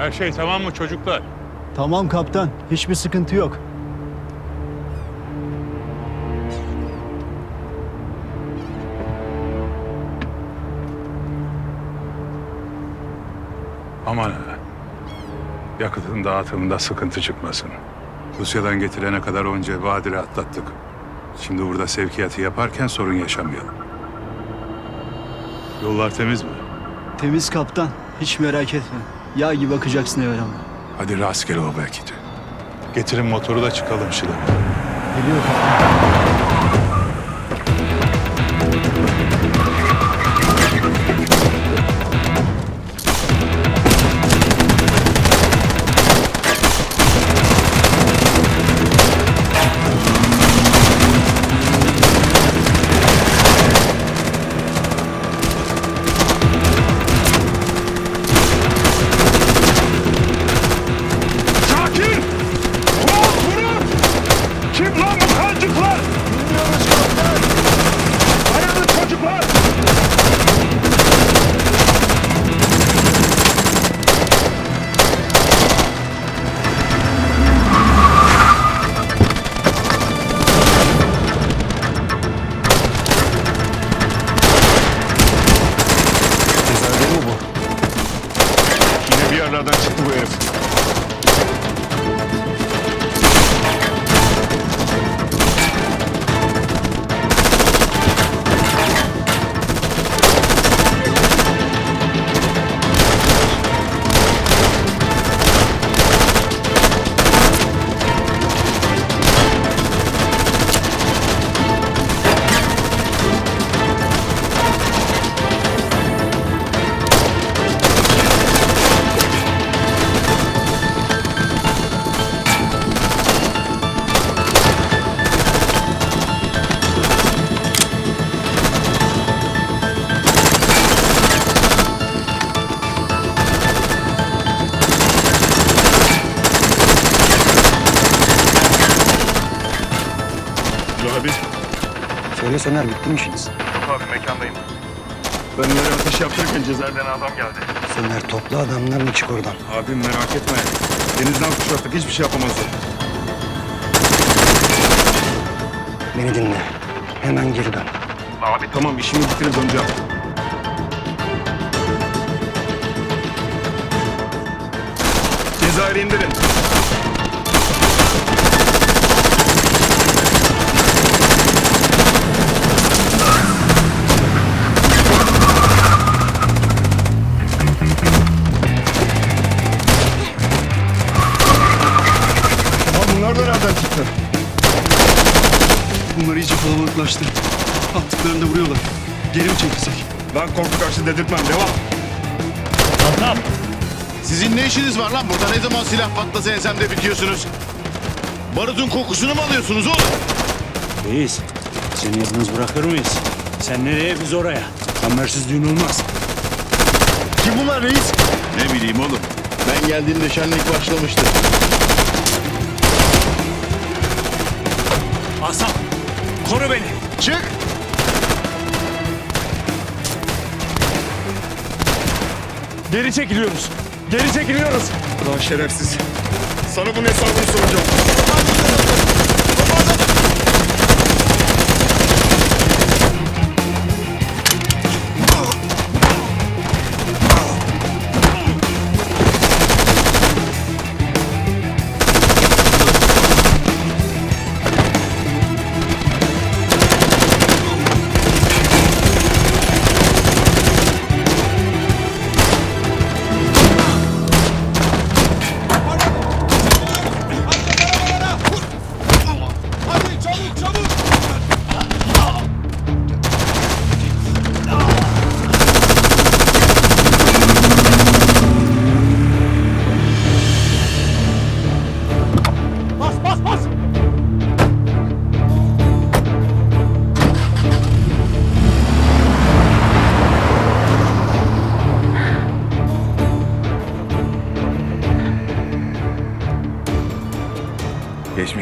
Her şey tamam mı çocuklar? Tamam kaptan. Hiçbir sıkıntı yok. Aman ha. Yakıtın dağıtımında sıkıntı çıkmasın. Rusya'dan getirene kadar onca badire atlattık. Şimdi burada sevkiyatı yaparken sorun yaşamayalım. Yollar temiz mi? Temiz kaptan. Hiç merak etme. Yağ gibi bakacaksın evvel ama. Hadi rastgele o de. Getirin motoru da çıkalım Şilan. Geliyor Kim lan bu kancıklar? Bilmiyoruz kaptan. Dayanın çocuklar! Cezaevi mi bu? Yine bir yerlerden çıktı bu herif. Söyle Soner bitti mi işiniz? Abi mekandayım. Ben nereye ateş yaptırırken cezaevden adam geldi. Soner topla adamlarını çık oradan. Abim merak etme. Denizden kuşattık hiçbir şey yapamazlar. Beni dinle. Hemen geri dön. Abi tamam işimi bitirip döneceğim. Cezayir'i indirin. Nereden çıktı? Bunlar iyice kalabalıklaştı. Attıklarında vuruyorlar. Geri mi çekilsek? Lan korku karşı dedirtmem. Devam. Sizin ne işiniz var lan burada? Ne zaman silah patlasa ensemde bitiyorsunuz? Barutun kokusunu mu alıyorsunuz oğlum? Reis, seni yalnız bırakır mıyız? Sen nereye biz oraya? Kamersiz düğün olmaz. Kim bunlar reis? Ne bileyim oğlum. Ben geldiğimde şenlik başlamıştı. Asap, koru beni. Çık! Geri çekiliyoruz. Geri çekiliyoruz. Ulan şerefsiz. Sana bunun hesabını soracağım.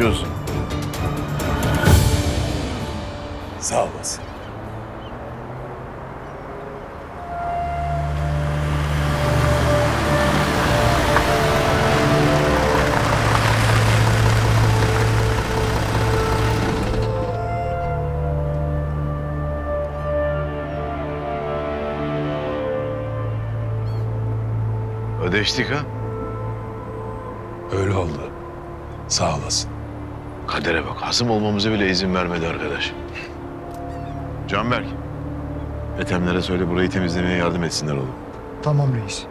konuşuyorsun. Sağ olasın. Ödeştik ha? Öyle oldu. Sağ olasın. Kadere bak. Hasım olmamıza bile izin vermedi arkadaş. Canberk. Ethemlere söyle burayı temizlemeye yardım etsinler oğlum. Tamam reis.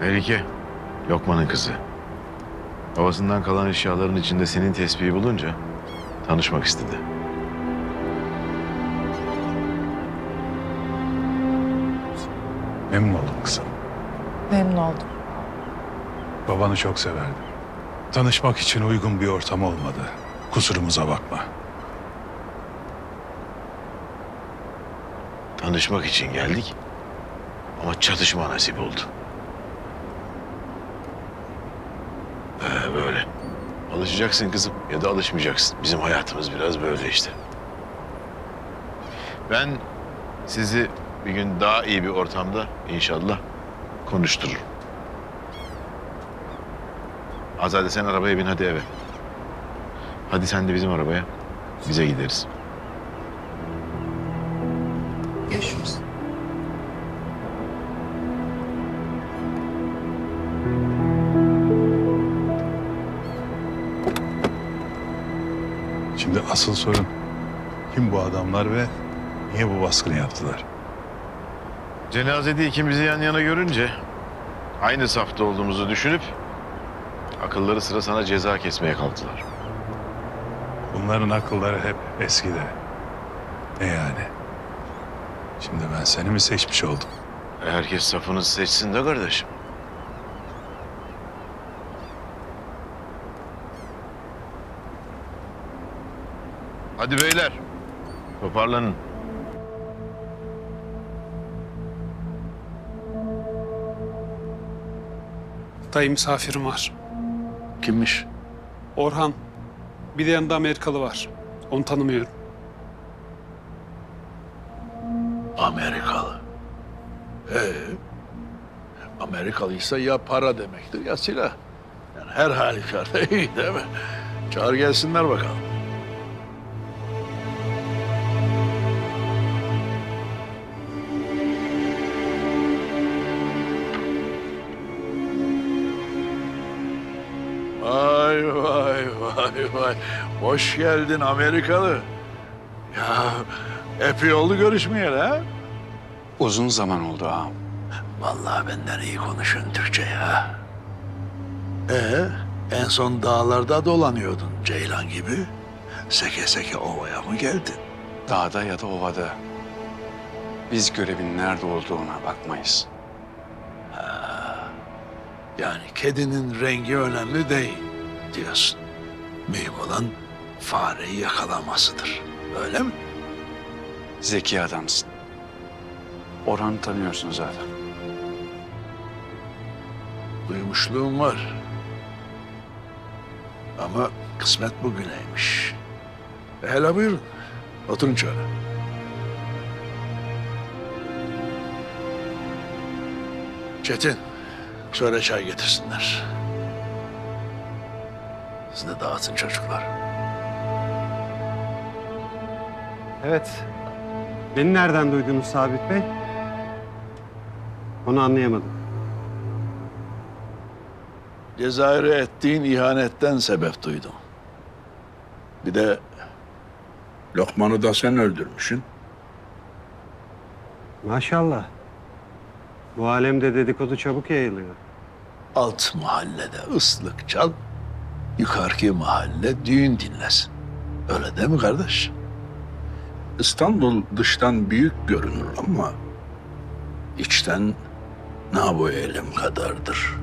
Melike. Lokman'ın kızı. Babasından kalan eşyaların içinde senin tespihi bulunca tanışmak istedi. Memnun oldum kızım. Memnun oldum. Babanı çok severdim. Tanışmak için uygun bir ortam olmadı. Kusurumuza bakma. Tanışmak için geldik ama çatışma nasip oldu. Ee, böyle. Alışacaksın kızım ya da alışmayacaksın. Bizim hayatımız biraz böyle işte. Ben sizi bir gün daha iyi bir ortamda inşallah konuştururum. Azade sen arabaya bin hadi eve. Hadi sen de bizim arabaya. Bize gideriz. Asıl sorun kim bu adamlar ve niye bu baskını yaptılar? Cenazede ikimizi yan yana görünce aynı safta olduğumuzu düşünüp akılları sıra sana ceza kesmeye kalktılar. Bunların akılları hep eskide. Ne yani? Şimdi ben seni mi seçmiş oldum? Herkes safını seçsin de kardeşim. Hadi beyler. Toparlanın. Dayı misafirim var. Kimmiş? Orhan. Bir de yanında Amerikalı var. Onu tanımıyorum. Amerikalı. Ee, Amerikalıysa ya para demektir ya silah. Yani her halükarda iyi değil mi? Çağır gelsinler bakalım. Vay vay vay vay. Hoş geldin Amerikalı. Ya epey oldu görüşmeyeli ha? Uzun zaman oldu ağam. Vallahi benden iyi konuşun Türkçe ya. Ee, en son dağlarda dolanıyordun Ceylan gibi. Seke seke ovaya mı geldin? Dağda ya da ovada. Biz görevin nerede olduğuna bakmayız. Yani kedinin rengi önemli değil diyorsun. Mühim olan fareyi yakalamasıdır. Öyle mi? Zeki adamsın. Orhan'ı tanıyorsun zaten. Duymuşluğum var. Ama kısmet bugüneymiş. E, Hele buyurun. Oturun şöyle. Çetin, söyle çay getirsinler. Siz de dağıtın çocuklar. Evet. Beni nereden duydunuz Sabit Bey? Onu anlayamadım. Cezayir'e ettiğin ihanetten sebep duydum. Bir de Lokman'ı da sen öldürmüşsün. Maşallah. Bu alemde dedikodu çabuk yayılıyor. Alt mahallede ıslık çal, yukarıki mahalle düğün dinlesin. Öyle değil mi kardeş? İstanbul dıştan büyük görünür ama içten ne bu elim kadardır.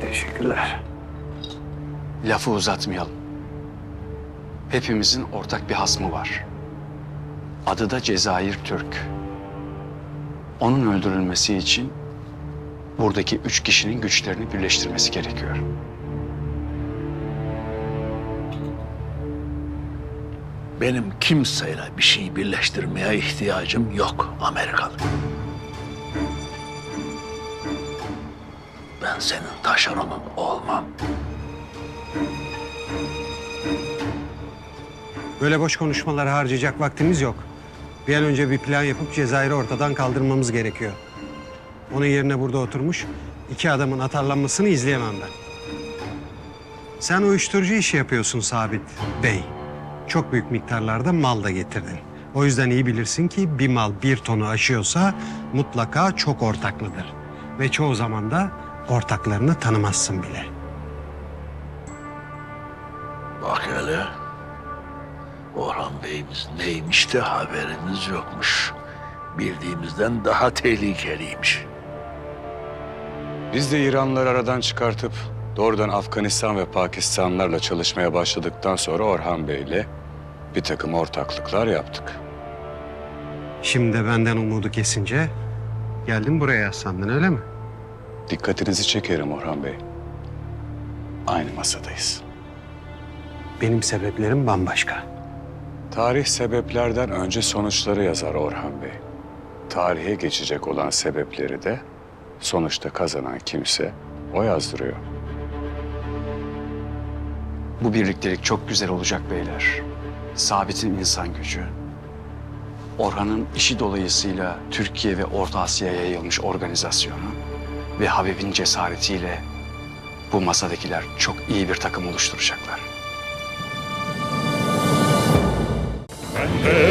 Teşekkürler. Lafı uzatmayalım. Hepimizin ortak bir hasmı var. Adı da Cezayir Türk. Onun öldürülmesi için buradaki üç kişinin güçlerini birleştirmesi gerekiyor. Benim kimseyle bir şey birleştirmeye ihtiyacım yok Amerikalı. Ben senin taşeronun olmam. Böyle boş konuşmalara harcayacak vaktimiz yok. Bir an önce bir plan yapıp Cezayir'i ortadan kaldırmamız gerekiyor. Onun yerine burada oturmuş iki adamın atarlanmasını izleyemem ben. Sen uyuşturucu işi yapıyorsun Sabit Bey. Çok büyük miktarlarda mal da getirdin. O yüzden iyi bilirsin ki bir mal bir tonu aşıyorsa mutlaka çok ortaklıdır. Ve çoğu zaman da ortaklarını tanımazsın bile. Bak hele. Orhan Bey'imiz neymiş de haberimiz yokmuş. Bildiğimizden daha tehlikeliymiş. Biz de İranlıları aradan çıkartıp doğrudan Afganistan ve Pakistanlarla çalışmaya başladıktan sonra Orhan Bey'le bir takım ortaklıklar yaptık. Şimdi de benden umudu kesince geldin buraya sandın öyle mi? Dikkatinizi çekerim Orhan Bey. Aynı masadayız. Benim sebeplerim bambaşka. Tarih sebeplerden önce sonuçları yazar Orhan Bey. Tarihe geçecek olan sebepleri de sonuçta kazanan kimse o yazdırıyor. Bu birliktelik çok güzel olacak beyler. Sabit'in insan gücü, Orhan'ın işi dolayısıyla Türkiye ve Orta Asya'ya yayılmış organizasyonu ve Habib'in cesaretiyle bu masadakiler çok iyi bir takım oluşturacaklar.